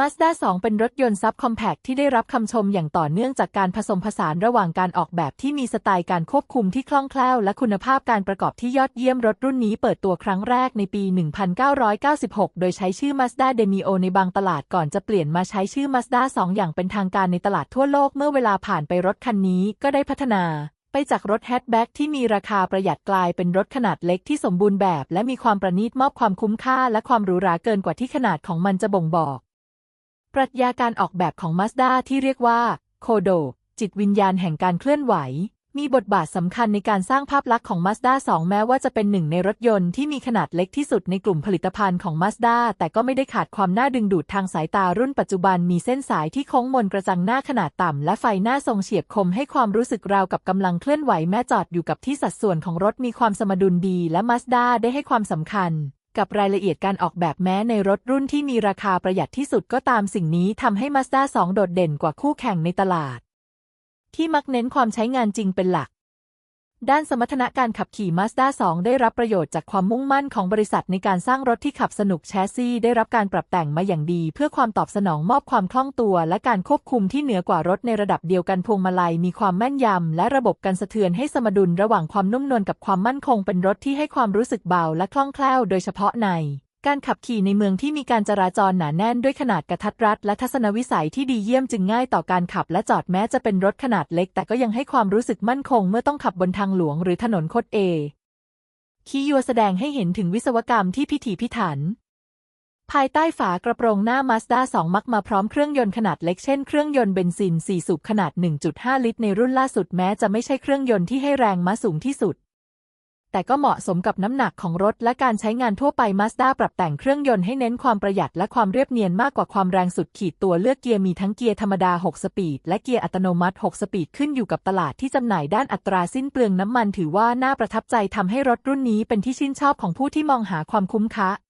Mazda 2 เป็นรถยนต์ซับคอมแพคที่ได้รับคำชมอย่างต่อเนื่องจากการผสมผสานระหว่างการออกแบบที่มีสไตล์การควบคุมที่คล่องแคล่ว และคุณภาพการประกอบที่ยอดเยี่ยมรถรุ่นนี้เปิดตัวครั้งแรกในปี 1996 โดยใช้ชื่อ Mazda Demio ในบางตลาดก่อนจะเปลี่ยนมาใช้ชื่อ Mazda 2 อย่างเป็นทางการในตลาดทั่วโลกเมื่อเวลาผ่านไปรถคันนี้ก็ได้พัฒนาไปจากรถแฮชแบ็กที่มีราคาประหยัดกลายเป็นรถขนาดเล็กที่สมบูรณ์แบบ และมีความประณีตมอบความคุ้มค่าและความหรูหราเกินกว่าที่ขนาดของมันจะบ่งบอก ปรัชญาการออกแบบของ Mazda ที่เรียกว่า โคโด จิตวิญญาณแห่งการเคลื่อนไหว มีบทบาทสำคัญในการสร้างภาพลักษณ์ของ Mazda 2 แม้ว่าจะเป็นหนึ่งในรถยนต์ที่มีขนาดเล็กที่สุดในกลุ่มผลิตภัณฑ์ของ Mazda แต่ก็ไม่ได้ขาดความน่าดึงดูดทางสายตารุ่นปัจจุบันมีเส้นสายที่โค้งมนกระจังหน้าขนาดต่ำ และไฟหน้าทรงเฉียบคมให้ความรู้สึกราวกับกำลังเคลื่อนไหวแม้จอดอยู่กับที่สัดส่วนของรถมีความสมดุลดี และ Mazda ได้ให้ความสำคัญ กับรายละเอียดการออกแบบแม้ในรถรุ่นที่มีราคาประหยัดที่สุดก็ตามสิ่งนี้ทำให้ Mazda 2 โดดเด่นกว่าคู่แข่งในตลาด ที่มักเน้นความใช้งานจริงเป็นหลัก ด้านสมรรถนะการขับขี่ Mazda 2 ได้รับประโยชน์จากความมุ่งมั่นของบริษัทในการสร้างรถที่ขับสนุกแชสซีได้รับการปรับแต่งมาอย่างดี เพื่อความตอบสนองมอบความคล่องตัว และการควบคุมที่เหนือกว่ารถในระดับเดียวกันพวงมาลัยมีความแม่นยำ และระบบการสะเทือนให้สมดุลระหว่างความนุ่มนวลกับความมั่นคงเป็นรถที่ให้ความรู้สึกเบาและคล่องแคล่วโดยเฉพาะใน การขับขี่ในเมืองที่มีการจราจรหนาแน่นด้วยขนาดกระทัดรัดและทัศนวิสัยที่ดีเยี่ยมจึงง่ายต่อการขับและจอดแม้จะเป็นรถขนาดเล็ก แต่ก็ยังให้ความรู้สึกมั่นคงเมื่อต้องขับบนทางหลวงหรือถนนคดเอ คียัวแสดงให้เห็นถึงวิศวกรรมที่พิถีพิถัน ภายใต้ฝากระโปรงหน้า Mazda 2 มักมาพร้อมเครื่องยนต์ขนาดเล็กเช่นเครื่องยนต์เบนซิน 4 สูบขนาด 1.5 ลิตรในรุ่นล่าสุดแม้จะไม่ใช่เครื่องยนต์ที่ให้แรงม้าสูงที่สุด แต่ก็เหมาะสมกับน้ำหนักของรถและการใช้งานทั่วไป Mazda ปรับแต่งเครื่องยนต์ให้เน้นความประหยัดและความเรียบเนียนมากกว่าความแรงสุดขีดตัวเลือกเกียร์มีทั้งเกียร์ธรรมดา 6 สปีด และเกียร์อัตโนมัติ 6 สปีดขึ้นอยู่กับตลาดที่จำหน่ายด้านอัตราสิ้นเปลืองน้ำมันถือว่าน่าประทับใจทำให้รถรุ่นนี้เป็นที่ชื่นชอบของผู้ที่มองหาความคุ้มค่า